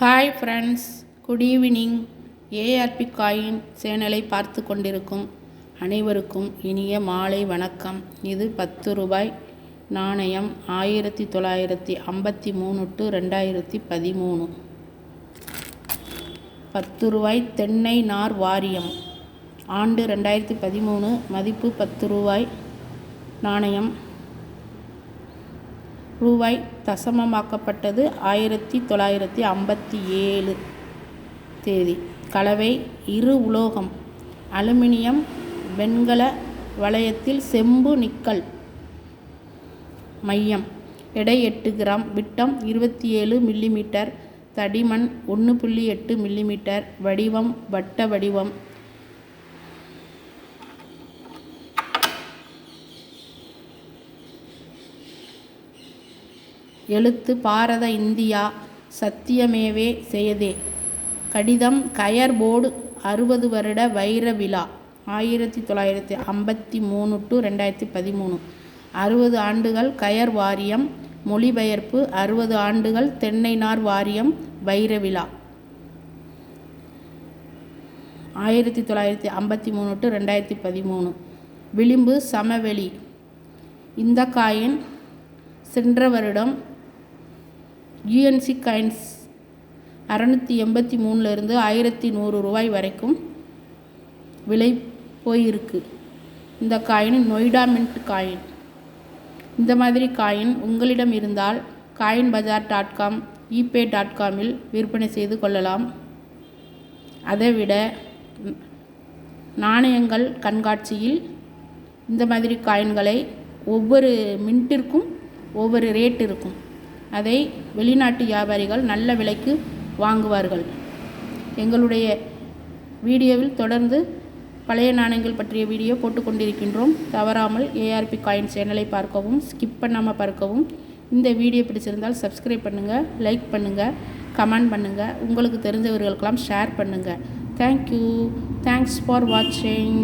Hi friends good evening ARP coin சேனலை பார்த்து கொண்டிருக்கும் அனைவருக்கும் இனிய மாலை வணக்கம். இது பத்து ரூபாய் நாணயம் ஆயிரத்தி தொள்ளாயிரத்தி ஐம்பத்தி மூணு டு ரெண்டாயிரத்தி பதிமூணு. பத்து ரூபாய் தென்னை நார் வாரியம். ஆண்டு ரெண்டாயிரத்தி பதிமூணு மதிப்பு பத்து ரூபாய் நாணயம். ரூபாய் தசமமாக்கப்பட்டது ஆயிரத்தி தொள்ளாயிரத்தி ஐம்பத்தி ஏழு தேதி. கலவை இரு உலோகம் அலுமினியம் வெண்கல வளையத்தில் செம்பு நிக்கல் மையம் எடை எட்டு கிராம் விட்டம் இருபத்தி ஏழு மில்லிமீட்டர் தடிமன் ஒன்று புள்ளி எட்டு மில்லிமீட்டர் வடிவம் வட்ட வடிவம் எழுத்து பாரத இந்தியா சத்தியமேவே செய்தே. கடிதம் கயர் போர்டு அறுபது வருட வைர விழா ஆயிரத்தி தொள்ளாயிரத்தி ஐம்பத்தி மூணு டு ரெண்டாயிரத்தி பதிமூணு. அறுபது ஆண்டுகள் கயர் வாரியம் மொழிபெயர்ப்பு அறுபது ஆண்டுகள் தென்னைநார் வாரியம் வைர விழா. ஆயிரத்தி தொள்ளாயிரத்தி ஐம்பத்தி மூணு டு ரெண்டாயிரத்தி பதிமூணு. விளிம்பு சமவெளி. இந்த காயின் சென்ற வருடம் யூஎன்சி காயின்ஸ் அறநூற்றி எண்பத்தி மூணுலேருந்து ஆயிரத்தி நூறு ரூபாய் வரைக்கும் விலை போயிருக்கு. இந்த காயின் நொய்டா மின்ட் காயின் இந்த மாதிரி காயின் உங்களிடம் இருந்தால் coin bazaar dot com eBay dot காமில் விற்பனை செய்து கொள்ளலாம். அதைவிட நாணயங்கள் கண்காட்சியில் இந்த மாதிரி காயின்களை ஒவ்வொரு மின்ட்டிற்கும் ஒவ்வொரு ரேட் இருக்கும் அதை வெளிநாட்டு வியாபாரிகள் நல்ல விலைக்கு வாங்குவார்கள். எங்களுடைய வீடியோவில் தொடர்ந்து பழைய நாணயங்கள் பற்றிய வீடியோ போட்டுக்கொண்டிருக்கின்றோம் தவறாமல் ஏஆர்பி காயின் சேனலை பார்க்கவும் ஸ்கிப் பண்ணாமல் பார்க்கவும். இந்த வீடியோ பிடிச்சிருந்தால் சப்ஸ்கிரைப் பண்ணுங்கள் லைக் பண்ணுங்கள் கமெண்ட் பண்ணுங்கள் உங்களுக்கு தெரிஞ்சவர்களுக்கெல்லாம் ஷேர் பண்ணுங்கள் தேங்க்யூ தேங்க்ஸ் ஃபார் வாட்சிங்